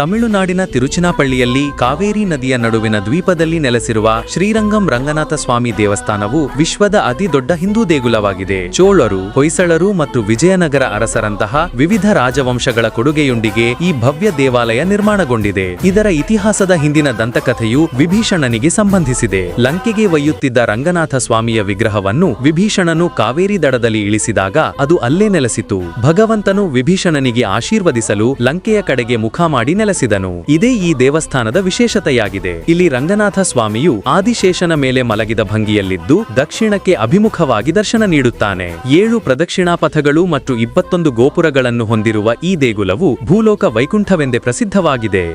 ತಮಿಳುನಾಡಿನ ತಿರುಚಿನಾಪಳ್ಳಿಯಲ್ಲಿ ಕಾವೇರಿ ನದಿಯ ನಡುವಿನ ದ್ವೀಪದಲ್ಲಿ ನೆಲೆಸಿರುವ ಶ್ರೀರಂಗಂ ರಂಗನಾಥ ಸ್ವಾಮಿ ದೇವಸ್ಥಾನವು ವಿಶ್ವದ ಅತಿ ದೊಡ್ಡ ಹಿಂದೂ ದೇಗುಲವಾಗಿದೆ. ಚೋಳರು, ಹೊಯ್ಸಳರು ಮತ್ತು ವಿಜಯನಗರ ಅರಸರಂತಹ ವಿವಿಧ ರಾಜವಂಶಗಳ ಕೊಡುಗೆಯೊಂದಿಗೆ ಈ ಭವ್ಯ ದೇವಾಲಯ ನಿರ್ಮಾಣಗೊಂಡಿದೆ. ಇದರ ಇತಿಹಾಸದ ಹಿಂದಿನ ದಂತಕಥೆಯು ವಿಭೀಷಣನಿಗೆ ಸಂಬಂಧಿಸಿದೆ. ಲಂಕೆಗೆ ಒಯ್ಯುತ್ತಿದ್ದ ರಂಗನಾಥ ಸ್ವಾಮಿಯ ವಿಗ್ರಹವನ್ನು ವಿಭೀಷಣನು ಕಾವೇರಿ ದಡದಲ್ಲಿ ಇಳಿಸಿದಾಗ ಅದು ಅಲ್ಲೇ ನೆಲೆಸಿತು. ಭಗವಂತನು ವಿಭೀಷಣನಿಗೆ ಆಶೀರ್ವದಿಸಲು ಲಂಕೆಯ ಕಡೆಗೆ ಮುಖ ಮಾಡಿ ನೆಲೆಸಿದನು ಇದೇ ಈ ದೇವಸ್ಥಾನದ ವಿಶೇಷತೆಯಾಗಿದೆ. ಇಲ್ಲಿ ರಂಗನಾಥ ಸ್ವಾಮಿಯು ಆದಿಶೇಷನ ಮೇಲೆ ಮಲಗಿದ ಭಂಗಿಯಲ್ಲಿದ್ದು ದಕ್ಷಿಣಕ್ಕೆ ಅಭಿಮುಖವಾಗಿ ದರ್ಶನ ನೀಡುತ್ತಾನೆ. ಏಳು ಪ್ರದಕ್ಷಿಣಾ ಪಥಗಳು ಮತ್ತು ಇಪ್ಪತ್ತೊಂದು ಗೋಪುರಗಳನ್ನು ಹೊಂದಿರುವ ಈ ದೇಗುಲವು ಭೂಲೋಕ ವೈಕುಂಠವೆಂದೇ ಪ್ರಸಿದ್ಧವಾಗಿದೆ.